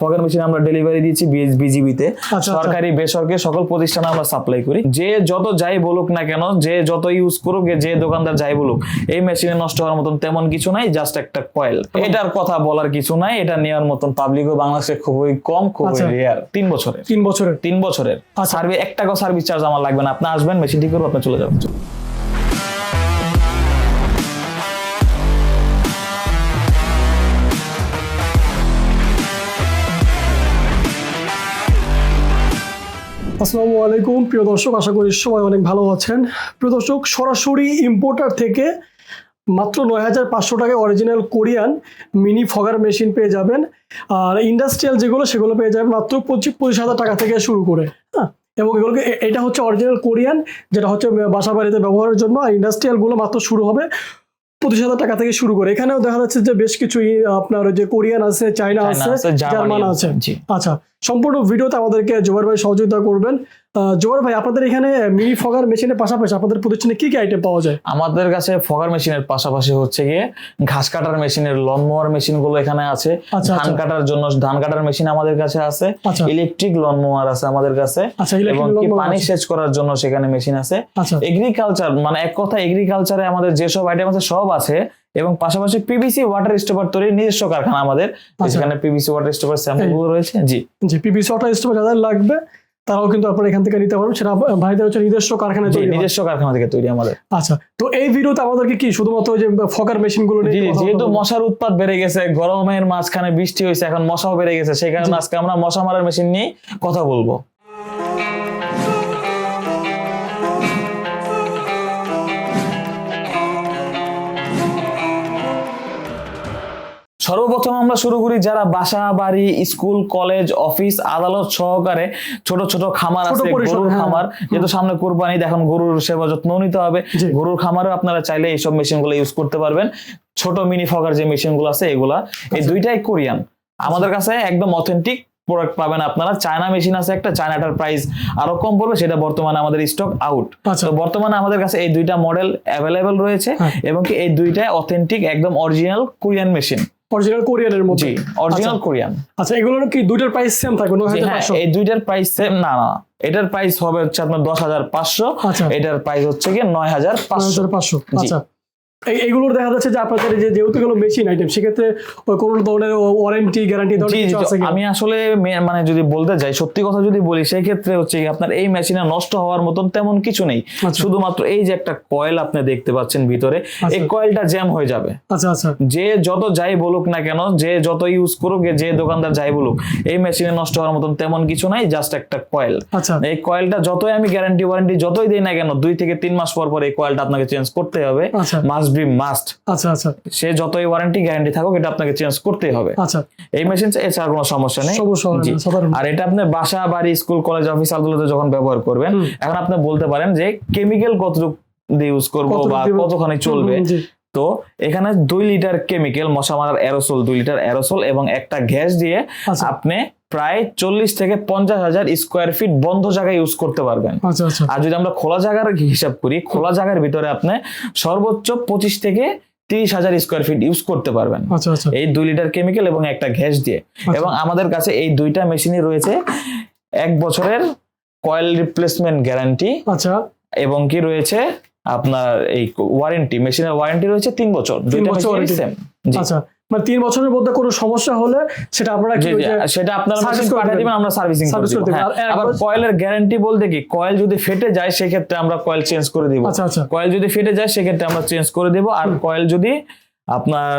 ফগের machine আমরা delivery দিচ্ছি বিজিবিতে আচ্ছা। সরকারি বেসরকারি সকল প্রতিষ্ঠানে আমরা সাপ্লাই করি। যে যত যাই বলুক না কেন যে যত ইউজ করুক যে দোকানদার যাই বলুক এই মেশিনে নষ্ট হওয়ার মতন তেমন কিছু নাই জাস্ট একটা কয়েল এটার কথা বলার কিছু নাই এটা নেওয়ার মতন পাবলিকও বাংলাদেশে খুবই কম খুবই আচ্ছা। রেয়ার তিন বছরের। তিন বছরের। তিন বছরের। আচ্ছা। সার্ভিস এক টাকা সার্ভিস চার্জ আমার লাগবে না। আপনি আসবেন মেশিন ঠিক করব আপনি চলে যাবেন। আসসালামু আলাইকুম। প্রিয় দর্শক, আশা করি সবাই অনেক ভালো আছেন। প্রিয় দর্শক, সরাসরি ইম্পোর্টার থেকে মাত্র নয় হাজার পাঁচশো টাকায় original Korean mini fogger machine পেয়ে যাবেন। আর ইন্ডাস্ট্রিয়াল যেগুলো, সেগুলো পেয়ে যাবেন মাত্র পঁচিশ পঁচিশ হাজার টাকা থেকে শুরু করে হ্যাঁ? এবং এগুলোকে এটা হচ্ছে অরিজিনাল কোরিয়ান, যেটা হচ্ছে বাসা বাড়িতে ব্যবহারের জন্য। আর ইন্ডাস্ট্রিয়ালগুলো মাত্র শুরু হবে পঁচিশ হাজার টাকা থেকে শুরু করে। এখানেও দেখা যাচ্ছে যে বেশ কিছু আপনার যে কোরিয়ান আছে চাইনা চায়না আছে জার্মান আছে। আচ্ছা সম্পূর্ণ ভিডিওতে আমাদেরকে জোয়ার ভাই সহযোগিতা করবেন। জোয়ার ভাই আপনাদের এখানে মিনি ফগার মেশিনের পাশাপাশি আপনাদের প্রতিষ্ঠানে কি কি আইটেম পাওয়া যায়? আমাদের কাছে ফগার মেশিনের পাশাপাশি হচ্ছে গিয়ে ঘাস কাটার মেশিনের লন মোয়ার মেশিনগুলো এখানে আছে। আচ্ছা, ধান আচ্ছা। কাটার জন্য ধান কাটার মেশিন আমাদের কাছে আছে। আচ্ছা। ইলেকট্রিক লন মোয়ার আছে আমাদের কাছে। এবং কি পানি সেচ করার জন্য সেখানে মেশিন আছে। এগ্রিকালচার মানে এক কথা এগ্রিকালচারে আমাদের যেসব আইটেম আছে সব আছে। এবং পাশাপাশি পিভিসি ওয়াটার স্টোপার তৈরির নিজস্ব কারখানা আমাদের। যেখানে পিভিসি ওয়াটার স্টোপার স্যাম্পলগুলো রয়েছে। জি। জি পিপিসি ওয়াটার স্টোভ যাদের লাগবে তারাও কিন্তু আপনারা এখান থেকে নিতে পারবেন। সেটা ভাইদের হচ্ছে নিজস্ব কারখানা তৈরি নিজস্ব কারখানা থেকে তৈরি আমাদের। আচ্ছা তো এই ভিডিওতে আমাদেরকে কি শুধুমাত্র ওই যে ফকার মেশিনগুলো যেহেতু মশার উৎপাদ বেড়ে গেছে গরমের মাঝখানে বৃষ্টি হয়েছে এখন মশাও বেড়ে গেছে সেই কারণে আজকে আমরা মশা মারার মেশিন নিয়ে কথা বলব। সর্বপ্রথম আমরা শুরু করি যারা বাসা বাড়ি স্কুল কলেজ অফিস আদালত সহকারে ছোট ছোট খামার আছে গরুর হ্যাঁ। খামার। যেহেতু সামনে কোরবানি এখন গরুর সেবা যত্ন নিতে হবে। গরুর খামারে আপনারা চাইলে এইসব মেশিনগুলো ইউজ করতে পারবেন। ছোট মিনি ফগার যে মেশিনগুলো আছে এগুলা। এই আচ্ছা। দুইটাই কোরিয়ান। আমাদের কাছে একদম অথেন্টিক প্রোডাক্ট পাবেন আপনারা। চায়না মেশিন আছে একটা চায়নাটার প্রাইস আরও কম পড়বে সেটা বর্তমানে আমাদের স্টক আউট আচ্ছা। তো বর্তমানে আমাদের কাছে এই দুইটা মডেল অ্যাভেলেবেল রয়েছে হ্যাঁ। এবং কি এই দুইটাই অথেন্টিক একদম অরিজিনাল কোরিয়ান মেশিন অরিজিনাল কোরিয়ানের মতো জি অরিজিনাল কোরিয়ান আচ্ছা এগুলোর কি দুইটার প্রাইস সেম থাকবে পাঁচশো? এই দুইটার প্রাইস সেম না না এটার প্রাইস হবে হচ্ছে আপনার দশ হাজার পাঁচশো আচ্ছা। এটার প্রাইস হচ্ছে কি নয় হাজার নয় পাঁচশো হাজার পাঁচশো জি। আচ্ছা। এই এইগুলোর দেখা যাচ্ছে যে আপনাদের যে যেহেতু এগুলো মেশিন আইটেম সেক্ষেত্রে ওই কোনো ধরনের ওয়ারেন্টি গ্যারান্টি আমি আসলে মানে যদি বলতে যাই সত্যি কথা যদি বলি সেই ক্ষেত্রে হচ্ছে আপনার এই মেশিনে নষ্ট হওয়ার মতন তেমন কিছু নেই। আচ্ছা। শুধুমাত্র এই যে একটা কয়েল আপনি দেখতে পাচ্ছেন ভিতরে এই আচ্ছা। কয়েলটা জ্যাম হয়ে যাবে। আচ্ছা আচ্ছা। যে যত যাই বলুক না কেন যে যত ইউজ করুক যে দোকানদার যাই বলুক এই মেশিনে নষ্ট হওয়ার মতন তেমন কিছু নাই জাস্ট একটা কয়েল আচ্ছা। এই কয়েলটা যতই আমি গ্যারান্টি ওয়ারেন্টি যতই দিই না কেন দুই থেকে তিন মাস পর পর এই কয়েলটা আপনাকে চেঞ্জ করতে হবে। আচ্ছা। মাস্ট বি মাস্ট আচ্ছা আচ্ছা। সে যতই ওয়ারেন্টি গ্যারান্টি থাকুক এটা আপনাকে চেঞ্জ করতেই হবে। আচ্ছা। এই মেশিন এছাড়া কোনো সমস্যা নেই। আর এটা আপনি বাসা বাড়ি স্কুল কলেজ অফিস আদালতে যখন ব্যবহার করবেন এখন আপনি বলতে পারেন যে কেমিক্যাল কতটুকু দিয়ে ইউজ করব বা কতখানি চলবে। তো এখানে দুই লিটার কেমিক্যাল মশা মারার অ্যারোসল দুই লিটার অ্যারোসল এবং একটা গ্যাস দিয়ে আচ্ছা। আপনি প্রায় চল্লিশ থেকে পঞ্চাশ হাজার স্কোয়ার ফিট বন্ধ জায়গায় ইউজ করতে পারবেন। আচ্ছা আচ্ছা আর যদি আমরা খোলা জায়গার হিসাব করি খোলা জায়গার ভিতরে আপনি সর্বোচ্চ পঁচিশ থেকে তিরিশ হাজার স্কোয়ার ফিট ইউজ করতে পারবেন। আচ্ছা আচ্ছা। এই দুই লিটার কেমিক্যাল এবং একটা গ্যাস দিয়ে। এবং আমাদের কাছে এই দুইটা মেশিনই রয়েছে এক বছরের কয়েল রিপ্লেসমেন্ট গ্যারান্টি আচ্ছা। এবং কি রয়েছে আপনার এই ওয়ারেন্টি মেশিনের ওয়ারেন্টি রয়েছে তিন বছর। দুইটা বছর সেম আচ্ছা। মানে তিন বছরের মধ্যে কোনো সমস্যা হলে সেটা আপনারা কি সেটা আপনারা মেশিন পাঠিয়ে দিবেন? আমরা সার্ভিসিং করে দিব। হ্যাঁ। আবার কয়েলের গ্যারান্টি বলতে কি কয়েল যদি ফেটে যায় সেক্ষেত্রে আমরা কয়েল চেঞ্জ করে দিব। আচ্ছা আচ্ছা। কয়েল যদি ফেটে যায় সেক্ষেত্রে আমরা চেঞ্জ করে দেব। আর কয়েল যদি আপনার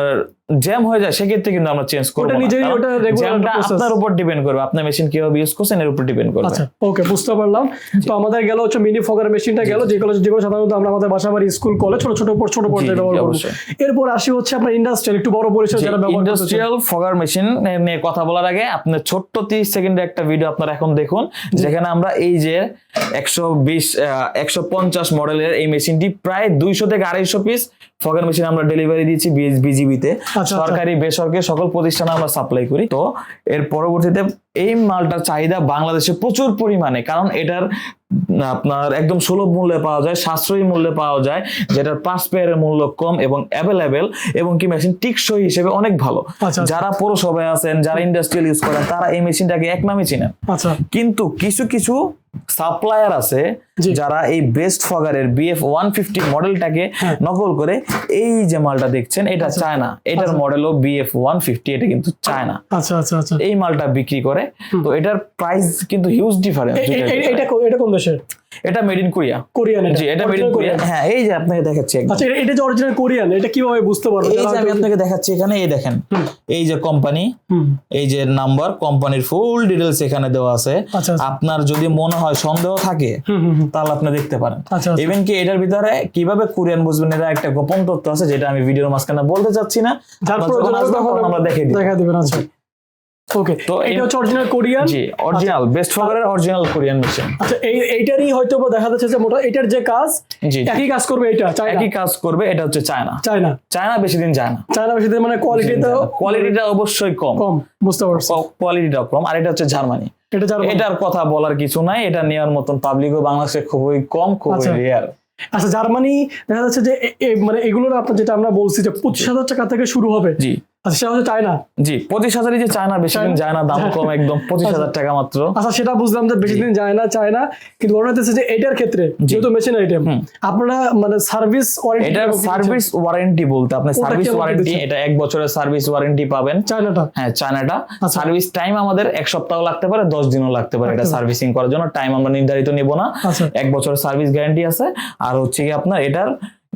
জ্যাম হয়ে যায় সেক্ষেত্রে কিন্তু আমরা চেঞ্জ করব ওটা নিজেই কারণ ওটা regular জ্যামটা আপনার উপর ডিপেন্ড করবে। আপনার মেশিন কীভাবে ইউজ করছেন এর উপর ডিপেন্ড করবে। আচ্ছা ওকে বুঝতে পারলাম। তো আমাদের গেল হচ্ছে মিনি ফগার মেশিনটা গেল যেগুলো যেগুলো সাধারণত আমরা আমাদের বাসা বাড়ি স্কুল কলেজ ছোট ছোট ছোট পর্যায়ে ব্যবহার করব। এরপর আসি হচ্ছে আপনার ইন্ডাস্ট্রিয়াল একটু বড় পরিসরে যারা ব্যবহার ইন্ডাস্ট্রিয়াল ফগার মেশিন নিয়ে কথা বলার আগে আপনার ছোট্ট তিরিশ সেকেন্ডের একটা ভিডিও আপনারা এখন দেখুন যেখানে আমরা এই যে একশো বিশ একশো পঞ্চাশ মডেলের এই মেশিনটি প্রায় দুইশো থেকে আড়াইশো পিস ফগার মেশিন আমরা ডেলিভারি দিচ্ছি বিজিবিতে। সরকারি বেসরকারি সকল প্রতিষ্ঠানে আমরা সাপ্লাই করি। তো এর পরবর্তীতে এই মালটার চাহিদা বাংলাদেশে প্রচুর পরিমাণে কারণ এটার আপনার একদম সুলভ মূল্যে পাওয়া যায় সাশ্রয়ী মূল্যে পাওয়া যায় যেটার পাঁচ পেয়ারের মূল্য কম এবং অ্যাভেলেবেল এবং কি মেশিন টিকসই হিসেবে অনেক ভালো। আচ্ছা। যারা পৌরসভায় আছেন যারা ইন্ডাস্ট্রিয়াল ইউজ করেন তারা এই মেশিনটাকে এক নামে চিনেন। আচ্ছা। কিন্তু কিছু কিছু সাপ্লায়ার আছে যারা এই বেস্ট ফগারের বিএফ ওয়ান ফিফটি মডেলটাকে। নকল করে এই যে মালটা দেখছেন এটা চায়না এটার আচ্ছা। মডেলও বিএফ ওয়ান ফিফটি এটা কিন্তু চায় না আচ্ছা আচ্ছা আচ্ছা। এই মালটা বিক্রি করে। তো এটার প্রাইস কিন্তু হিউজ ডিফারেন্স এটা কোন দেশের? এটা মেড ইন কোরিয়া কোরিয়ান জি এটা মেড ইন কোরিয়া হ্যাঁ এই যে আপনাকে দেখাচ্ছি আচ্ছা এটা- যে অরিজিনাল কোরিয়ান এটা কীভাবে বুঝতে পারব? এই যে আমি আপনাকে দেখাচ্ছি এখানে এই দেখেন। এই যে কোম্পানি এই যে নাম্বার কোম্পানির ফুল ডিটেলস এখানে দেওয়া আছে। আচ্ছা আচ্ছা। আপনার যদি মনে হয় সন্দেহ থাকে। তাহলে আপনি দেখতে পারেন। আচ্ছা আচ্ছা। ইভেন কি এটার ভিতরে কীভাবে কোরিয়ান বুঝবেন এটা একটা গোপন তথ্য আছে যেটা আমি ভিডিওর মাঝখানে বলতে চাচ্ছি না। আমরা দেখে দিই। দেখা দিবেন আচ্ছা। ওকে তো এটা হচ্ছে অরিজিনাল কোরিয়ান জি অরিজিনাল বেস্ট ফগারের অরিজিনাল কোরিয়ান মেশিন আচ্ছা এই এইটারই হয়তো দেখা যাচ্ছে যে মোটা এটার যে কাজ জি একই কাজ করবে এটা চায়না। একই কাজ করবে এটা হচ্ছে চায়না। চায়না। চায়না বেশি দিন যায় না। চায়না বেশি দিন মানে কোয়ালিটিতে কোয়ালিটিটা অবশ্যই কম। কম বুঝতে পারছি। কোয়ালিটিটা কম আর এটা হচ্ছে জার্মানি। এটা এটার কথা বলার কিছু নাই এটা নেওয়ার মতন পাবলিকও বাংলাদেশে খুবই কম খুবই আচ্ছা। রেয়ার আচ্ছা জার্মানি দেখা যাচ্ছে যে মানে এগুলোর আপনার যেটা আমরা বলছি যে পঁচিশ হাজার টাকা থেকে শুরু হবে। জি। আচ্ছা সেটা হচ্ছে চায়না। জি পঁচিশ হাজারই যে চায়না বেশি দিন যায় না দাম কম একদম পঁচিশ হাজার টাকা মাত্র। আচ্ছা সেটা বুঝলাম যে বেশি দিন যায় না চায় না কিন্তু ঘটনা হচ্ছে যে এটার ক্ষেত্রে যেহেতু মেশিন আইটেম আপনারা মানে সার্ভিস ওয়ারেন্টি সার্ভিস ওয়ারেন্টি বলতে আপনি সার্ভিস ওয়ারেন্টি এটা এক বছরের সার্ভিস ওয়ারেন্টি পাবেন। চায়নাটা? হ্যাঁ চায়নাটা। আচ্ছা। সার্ভিস টাইম আমাদের এক সপ্তাহ লাগতে পারে দশ দিনও লাগতে পারে এটা সার্ভিসিং করার জন্য। টাইম আমরা নির্ধারিত নিব না। আচ্ছা। এক বছরের সার্ভিস গ্যারান্টি আছে। আর হচ্ছে কি আপনার এটার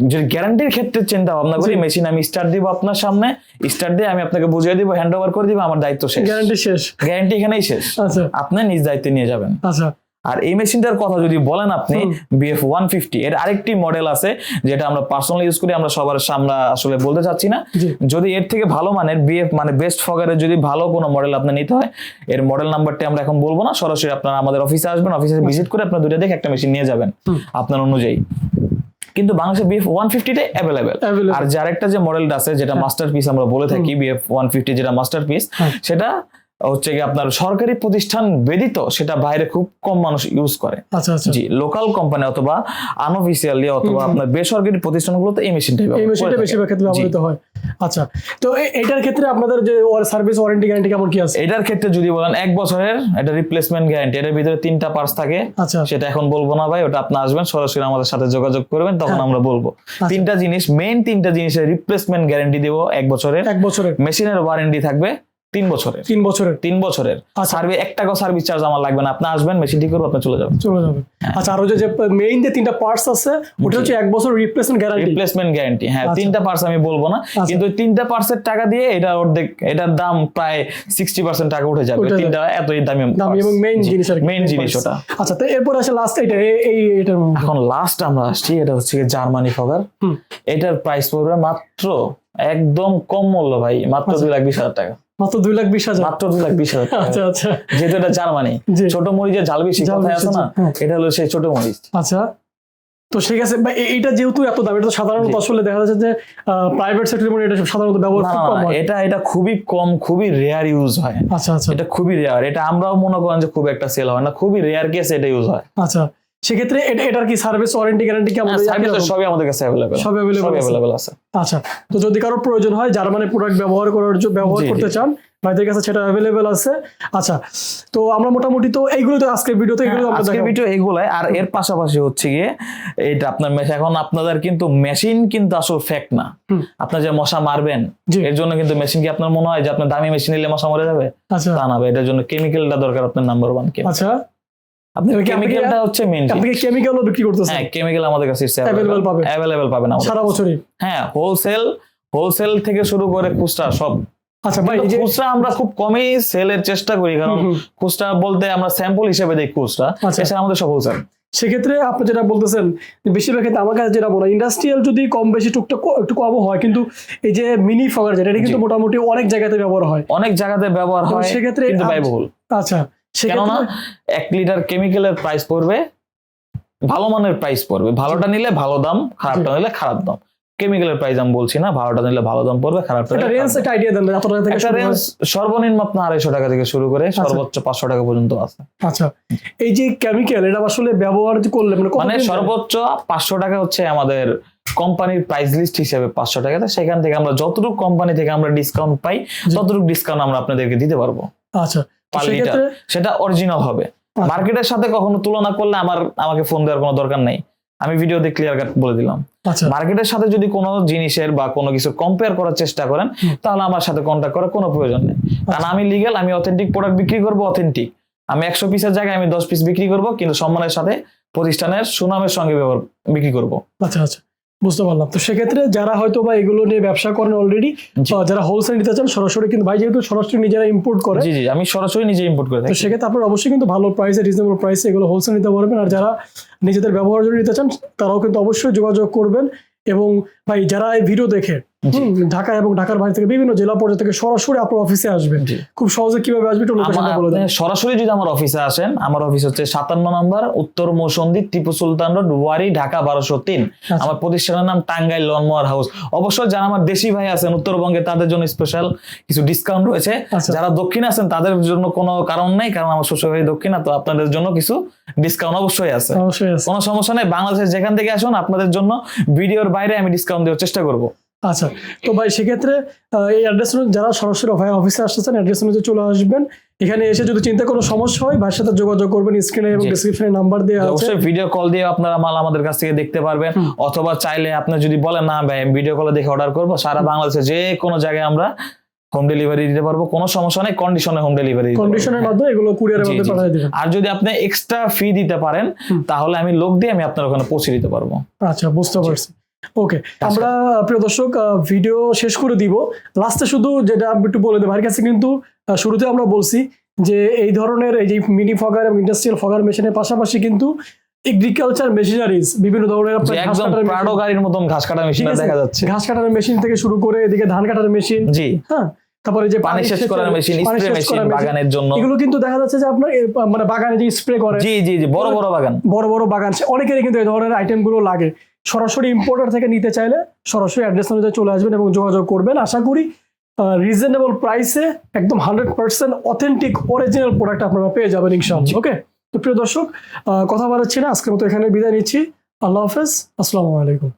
যদি গ্যারান্টির ক্ষেত্রে চিন্তা ভাবনা করি মেশিন আমি স্টার্ট দিব আপনার সামনে স্টার্ট দিয়ে আমি আপনাকে বুঝিয়ে দিব হ্যান্ড ওভার করে দিব আমার দায়িত্ব শেষ। গ্যারান্টি শেষ। গ্যারান্টি এখানেই শেষ। আচ্ছা। আপনি নিজ দায়িত্বে নিয়ে যাবেন। আচ্ছা। আর এই মেশিনটার কথা যদি বলেন আপনি বিএফ ওয়ান ফিফটি এর আরেকটি মডেল আছে যেটা আমরা পার্সোনালি ইউজ করি আমরা সবার সামনে আসলে বলতে চাচ্ছি না। যদি এর থেকে ভালো মানের বিএফ মানে বেস্ট ফগারের যদি ভালো কোনো মডেল আপনি নিতে হয় এর মডেল নাম্বারটি আমরা এখন বলব না সরাসরি আপনারা আমাদের অফিসে আসবেন অফিসে ভিজিট করে আপনার দুটো দেখে একটা মেশিন নিয়ে যাবেন। আপনার অনুযায়ী। কিন্তু বাংলাদেশে বিএফ ওয়ান ফিফটিতে অ্যাভেলেবেল আর যার একটা যে মডেলটা আছে যেটা মাস্টার পিস আমরা বলে থাকি বিএফ ওয়ান ফিফটি যেটা মাস্টার পিস হ্যাঁ। সেটা হচ্ছে কি আপনার সরকারি প্রতিষ্ঠান ব্যতীত সেটা বাইরে খুব কম মানুষ ইউজ করে। আচ্ছা আচ্ছা। জি লোকাল কোম্পানি অথবা আনঅফিসিয়ালি অথবা আপনার বেসরকারি প্রতিষ্ঠানগুলোতে এই মেশিনটাই এই মেশিনটা বেশিরভাগ ক্ষেত্রে ব্যবহৃত হয়। আচ্ছা তো এটার ক্ষেত্রে আপনাদের যে সার্ভিস ওয়ারেন্টি গ্যারান্টি কেমন কি আছে? এটার ক্ষেত্রে যদি বলেন এক বছরের এটা রিপ্লেসমেন্ট গ্যারান্টি এটার ভিতরে তিনটা পার্টস থাকে। আচ্ছা। সেটা এখন বলব না ভাই ওটা আপনি আসবেন সরাসরি আমাদের সাথে যোগাযোগ করবেন তখন হ্যাঁ। আমরা বলব। তিনটা জিনিস মেইন তিনটা জিনিসের রিপ্লেসমেন্ট গ্যারান্টি দেব এক বছরের। এক বছরের। মেশিনের ওয়ারেন্টি থাকবে। তিন বছরের। তিন বছরের। তিন বছরের। আচ্ছা। সার্ভিস এক টাকাও সার্ভিস চার্জ আমার লাগবে না। আপনি আসবেন মেশিন ঠিক করব আপনি চলে যাবেন। চলে যাবে আচ্ছা আর ওই যে মেইন যে তিনটা পার্টস আছে ওটা হচ্ছে এক বছর রিপ্লেসমেন্ট গ্যারান্টি রিপ্লেসমেন্ট গ্যারান্টি হ্যাঁ আচ্ছা। তিনটা পার্টস আমি বলব না। কিন্তু ওই তিনটা পার্টসের টাকা দিয়ে এটা অর্ধেক এটার দাম প্রায় সিক্সটি পার্সেন্ট টাকা উঠে যাবে। তিনটা এতই দামি দামি এবং মেইন জিনিস মেইন জিনিস ওটা। আচ্ছা তো এরপর আসে লাস্ট এটা এই এটার এখন লাস্ট আমরা আসছি এটা হচ্ছে জার্মানি ফগার। এটার প্রাইস পড়বে মাত্র একদম কম মূল্য ভাই। মাত্র আচ্ছা। দুই লাখ বিশ হাজার টাকা। মাত্র দুই লাখ বিশ হাজার। মাত্র দুই লাখ বিশ হাজার আচ্ছা আচ্ছা। যেহেতু এটা জার্মানি ছোট মরিচের ঝাল বেশি কথায় আছে না? হ্যাঁ। এটা হলো সেই ছোট মরিচ। আচ্ছা তো ঠিক আছে এটা যেহেতু এত দাম এটা তো সাধারণত আসলে দেখা যাচ্ছে যে প্রাইভেট সেক্টরের মধ্যে এটা সাধারণত ব্যবহার খুব কম হয়। এটা এটা খুবই কম খুবই রেয়ার ইউজ হয়। আচ্ছা আচ্ছা। এটা খুবই রেয়ার এটা আমরাও মনে করেন যে খুব একটা সেল হয় না খুবই রেয়ার কেসে এটা ইউজ হয়। আচ্ছা সেক্ষেত্রে এটা- এটার কি সার্ভিস ওয়ারেন্টি গ্যারান্টি কেমন? সবই আমাদের কাছে অ্যাভেলেবেল সব available সবই আছে। আচ্ছা তো যদি কারও প্রয়োজন হয় জার্মানি প্রোডাক্ট ব্যবহার করার জ- ব্যবহার। করতে চান ভাইদের কাছে সেটা অ্যাভেলেবেল আছে। আচ্ছা তো আমরা মোটামুটি তো এইগুলো তো আজকের ভিডিওতে এগুলো আমরা আজকের ভিডিও এগুলাই আর এর পাশাপাশি হচ্ছে গিয়ে এটা আপনার মেশিন এখন আপনাদের কিন্তু মেশিন কিন্তু আসল ফ্যাক্ট না। আপনার যে মশা মারবেন এর জন্য কিন্তু মেশিন কি আপনার মনে হয় যে আপনার দামি মেশিন নিলে মশা মরে যাবে? আচ্ছা। তা না ভাই, এটার জন্য কেমিক্যালটা দরকার আপনার নাম্বার ওয়ান আচ্ছা। আপনার কেমিক্যালটা হচ্ছে মেইন আপনি কেমিক্যালও বিক্রি করতেছেন। হ্যাঁ কেমিক্যাল আমাদের কাছে Available পাবেন। অ্যাভেলেবেল পাবেন আমাদের সারা বছরই। হ্যাঁ হোলসেল হোলসেল থেকে শুরু করে খুচরা সব। আচ্ছা ভাই খুচরা আমরা খুব কমই সেলের চেষ্টা করি কারণ হুম, হুম। খুচরা বলতে আমরা স্যাম্পল হিসেবে দেখি খুচরা। আচ্ছা। এছাড়া আমাদের সব হোলসেল সেক্ষেত্রে আপনি যেটা বলতেছেন বেশিরভাগ ক্ষেত্রে আমার কাছে যেটা বলা ইন্ডাস্ট্রিয়াল যদি কম বেশি টুকটাক একটু কমও হয় কিন্তু এই যে মিনি ফাগার যেটা এটা কিন্তু মোটামুটি অনেক জায়গাতে ব্যবহার হয়। অনেক জায়গাতে ব্যবহার হয় সেক্ষেত্রে ব্যয়বহুল। আচ্ছা। কেননা এক লিটার কেমিক্যালের প্রাইস পড়বে ভালো মানের প্রাইস পড়বে। ভালোটা নিলে ভালো দাম খারাপটা নিলে খারাপ দাম। কেমিক্যালের প্রাইস আমি বলছি না ভালোটা নিলে ভালো দাম পড়বে খারাপটা নিলে রেঞ্জ একটা আইডিয়া দেন টাকা থেকে একটা রেঞ্জ সর্বনিম্ন আপনার আড়াইশো টাকা থেকে শুরু করে সর্বোচ্চ পাঁচশো টাকা পর্যন্ত আছে। আচ্ছা এই যে কেমিক্যাল এটা আসলে ব্যবহার করলে মানে মানে সর্বোচ্চ পাঁচশো টাকা হচ্ছে আমাদের কোম্পানির প্রাইস লিস্ট হিসেবে পাঁচশো টাকাতে সেখান থেকে আমরা যতটুকু কোম্পানি থেকে আমরা ডিসকাউন্ট পাই ততটুকু ডিসকাউন্ট আমরা আপনাদেরকে দিতে পারব। আচ্ছা পার লিটার সেটা অরিজিনাল হবে। আচ্ছা। মার্কেটের সাথে কখনো তুলনা করলে আমার আমাকে ফোন দেওয়ার কোনো দরকার নাই। আমি ভিডিওতে ক্লিয়ার কাট বলে দিলাম। আচ্ছা। মার্কেটের সাথে যদি কোনো জিনিসের বা কোনো কিছু কম্পেয়ার করার চেষ্টা করেন তাহলে আমার সাথে কন্ট্যাক্ট করার কোনো প্রয়োজন নেই। কারণ আমি লিগেল আমি অথেন্টিক প্রোডাক্ট বিক্রি করব অথেন্টিক আমি একশো পিসের জায়গায় আমি দশ পিস বিক্রি করব কিন্তু সম্মানের সাথে প্রতিষ্ঠানের সুনামের সঙ্গে ব্যবহার বিক্রি করব। আচ্ছা আচ্ছা। বুঝতে পারলাম। তো সেক্ষেত্রে যারা হয়তো বা এগুলো নিয়ে ব্যবসা করেন অলরেডি। যারা হোলসেল নিতে চান সরাসরি কিন্তু ভাই যেহেতু সরাসরি নিজেরা ইম্পোর্ট করে জি জি আমি সরাসরি নিজে ইম্পোর্ট করে তো সেক্ষেত্রে আপনারা অবশ্যই কিন্তু ভালো প্রাইসে রিজনেবল প্রাইসে এগুলো হোলসেল নিতে পারবেন। আর যারা নিজেদের ব্যবহার জন্য নিতে চান তারাও কিন্তু অবশ্যই যোগাযোগ করবেন এবং ভাই যারা এই ভিডিও দেখে ঢাকা এবং ঢাকার বাইরে থেকে বিভিন্ন জেলা পর্যায়ে থেকে সরাসরি আপনার অফিসে আসবেন। খুব সহজে কীভাবে আসবে একটু লোকেশনটা আমার- বলে দেন। সরাসরি যদি আমার অফিসে আসেন আমার অফিস হচ্ছে সাতান্ন নম্বর উত্তর মৌসন্দি টিপু সুলতান রোড ওয়ারি ঢাকা বারোশো তিন। আচ্ছা। আমার প্রতিষ্ঠানের নাম টাঙ্গাইল লনমোয়ার হাউস অবশ্যই যারা আমার দেশি ভাই আছেন উত্তরবঙ্গে তাদের জন্য স্পেশাল কিছু ডিসকাউন্ট রয়েছে। আচ্ছা। যারা দক্ষিণে আছেন তাদের জন্য কোনো কারণ নেই কারণ আমার শ্বশুর ভাই দক্ষিণা তো আপনাদের জন্য কিছু ডিসকাউন্ট অবশ্যই আছে। অবশ্যই আছে। কোনো সমস্যা নেই বাংলাদেশের যেখান থেকে আসুন আপনাদের জন্য ভিডিওর বাইরে আমি ডিসকাউন্ট দেওয়ার চেষ্টা করব। আচ্ছা তো ভাই সেক্ষেত্রে এই অ্যাড্রেস যারা সরাসরি ভাই অফিসে আসতেছেন অ্যাড্রেস অনুযায়ী চলে আসবেন। এখানে এসে যদি চিন্তা কোনো সমস্যা হয় ভাইয়ের সাথে যোগাযোগ করবেন স্ক্রিনে এবং। ডিসক্রিপশনে নাম্বার দেওয়া আছে অবশ্যই ভিডিও কল দিয়ে আপনারা মাল আমাদের কাছ থেকে দেখতে পারবেন। অথবা চাইলে আপনি যদি বলেন না ভাই ভিডিও কলে দেখে অর্ডার করব। সারা বাংলাদেশে যে কোনো জায়গায় আমরা হোম ডেলিভারি দিতে পারব। কোনো সমস্যা নেই কন্ডিশনে হোম ডেলিভারি কন্ডিশনের মাধ্যমে এগুলো কুরিয়ারের মধ্যে পাঠিয়ে দেবেন। আর যদি আপনি এক্সট্রা ফি দিতে পারেন তাহলে আমি লোক দিয়ে আমি আপনার ওখানে পৌঁছে দিতে পারব। আচ্ছা বুঝতে পারছি। ওকে আমরা প্রিয় দর্শক ভিডিও শেষ করে দিব। লাস্টে শুধু যেটা একটু বলে দেবো ভাইয়ের কাছে কিন্তু শুরুতে আমরা বলছি যে এই ধরনের এই যে মিনি ফগার এবং ইন্ডাস্ট্রিয়াল ফগার মেশিনের পাশাপাশি কিন্তু এগ্রিকালচার মেশিনারিজ বিভিন্ন ধরনের আপনার কাটার গাড়ির মতন ঘাস কাটা মেশিন দেখা যাচ্ছে। ঘাস কাটার মেশিন থেকে শুরু করে এদিকে ধান কাটার মেশিন জি। হ্যাঁ? তারপরে যে পানি শেষ করার মেশিন স্প্রে মেশিন বাগানের জন্য। এগুলো কিন্তু দেখা যাচ্ছে যে আপনার মানে বাগানে যে স্প্রে করে জি জি জি বড় বড় বাগান। বড় বড় বাগান অনেকেরই কিন্তু এই ধরনের আইটেমগুলো লাগে। সরাসরি ইম্পোর্টার থেকে নিতে চাইলে সরাসরি অ্যাড্রেস অনুযায়ী চলে আসবেন এবং যোগাযোগ করবেন। আশা করি রিজনেবল প্রাইসে একদম hundred percent authentic original product আপনারা পেয়ে যাবেন ইনশাআল্লাহ ওকে তো প্রিয় দর্শক কথা বলাচ্ছি না, আজকের মতো এখানে বিদায় নিচ্ছি। আল্লাহ হাফেজ, আসসালামু আলাইকুম।